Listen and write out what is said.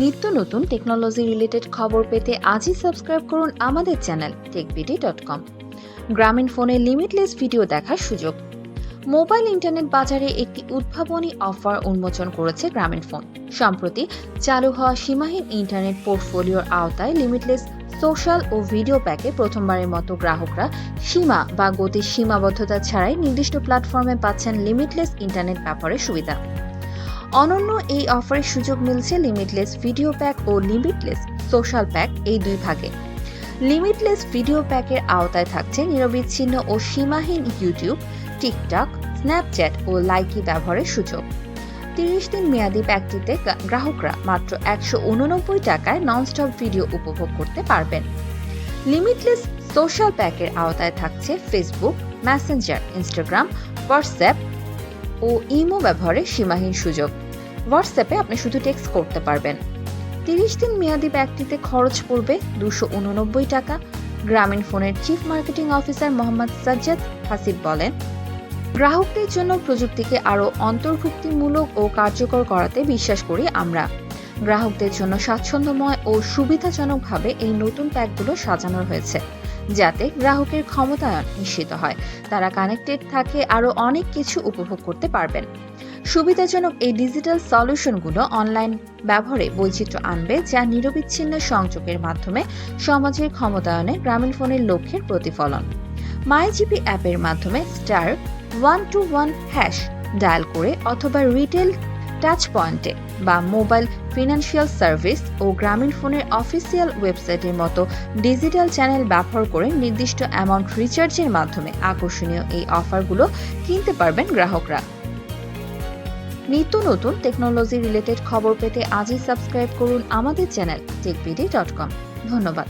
নিত্য নতুন technology related খবর পেতে আজই সাবস্ক্রাইব করুন আমাদের চ্যানেল টেকবিডি ডট কম গ্রামীণ ফোনে লিমিটলেস ভিডিও দেখার সুযোগ। মোবাইল ইন্টারনেট বাজারে একটি উদ্ভাবনী অফার উন্মোচন করেছে গ্রামীণ ফোন। সম্প্রতি চালু হওয়া সীমাহীন ইন্টারনেট পোর্টফোলিওর আওতায় লিমিটলেস সোশ্যাল ও ভিডিও প্যাকে প্রথমবারের মতো গ্রাহকরা সীমা বা গতির সীমাবদ্ধতা ছাড়াই নির্দিষ্ট প্ল্যাটফর্মে পাচ্ছেন লিমিটলেস ইন্টারনেট ব্যবহারের সুবিধা। অনন্য এই অফারের সুযোগ মিলছে লিমিটলেস ভিডিও প্যাক ও লিমিটলেস সোশ্যাল প্যাক এই দুই ভাগে। লিমিটলেস ভিডিও প্যাকের আওতায় থাকছে নিরবিচ্ছিন্ন ও সীমাহীন ইউটিউব টিকটক স্ন্যাপচ্যাট ও লাইকি ব্যবহারের সুযোগ। তিরিশ দিন মেয়াদী প্যাকটিতে গ্রাহকরা মাত্র একশো উননব্বই টাকায় ননস্টপ ভিডিও উপভোগ করতে পারবেন। লিমিটলেস সোশ্যাল প্যাকের আওতায় থাকছে ফেসবুক মেসেঞ্জার ইনস্টাগ্রাম হোয়াটসঅ্যাপ ও ইমো ব্যবহারের সীমাহীন সুযোগ। হোয়াটসঅ্যাপে আপনি শুধু টেক্সট করতে পারবেন। তিরিশ দিন মেয়াদি প্যাকটিতে খরচ পড়বে দুশো উননব্বই টাকা। গ্রামীণ ফোনের chief marketing officer Mohammad Sajjad Hasib বলেন, গ্রাহকদের জন্য প্রযুক্তিকে আরও অন্তর্ভুক্তিমূলক ও কার্যকর করাতে বিশ্বাস করি আমরা। গ্রাহকদের জন্য স্বাচ্ছন্দ্যময় ও সুবিধাজনকভাবে এই নতুন প্যাকগুলো সাজানো হয়েছে, যাতে গ্রাহকের ক্ষমতায়ন নিশ্চিত হয়। তারা কানেক্টেড থাকে, আরও অনেক কিছু উপভোগ করতে পারবেন। সুবিধাজনক এই ডিজিটাল সলিউশনগুলো অনলাইন ব্যবহারে বৈচিত্র্য আনবে যা নিরবিচ্ছিন্ন সংযোগের মাধ্যমে সমাজের ক্ষমতায়নে গ্রামীণ ফোনের লক্ষ্যের প্রতিফলন। মাইজিপি অ্যাপের মাধ্যমে star one two one hash dial করে অথবা রিটেল টাচ পয়েন্টে বা মোবাইল ফিনান্সিয়াল সার্ভিস ও গ্রামীণ ফোনের অফিসিয়াল ওয়েবসাইটের মতো ডিজিটাল চ্যানেল ব্যবহার করে নির্দিষ্ট অ্যামাউন্ট রিচার্জের মাধ্যমে আকর্ষণীয় এই অফারগুলো কিনতে পারবেন গ্রাহকরা। নিত্য নতুন টেকনোলজি রিলেটেড খবর পেতে আজই সাবস্ক্রাইব করুন আমাদের চ্যানেল টেকবিডি ডট কম ধন্যবাদ।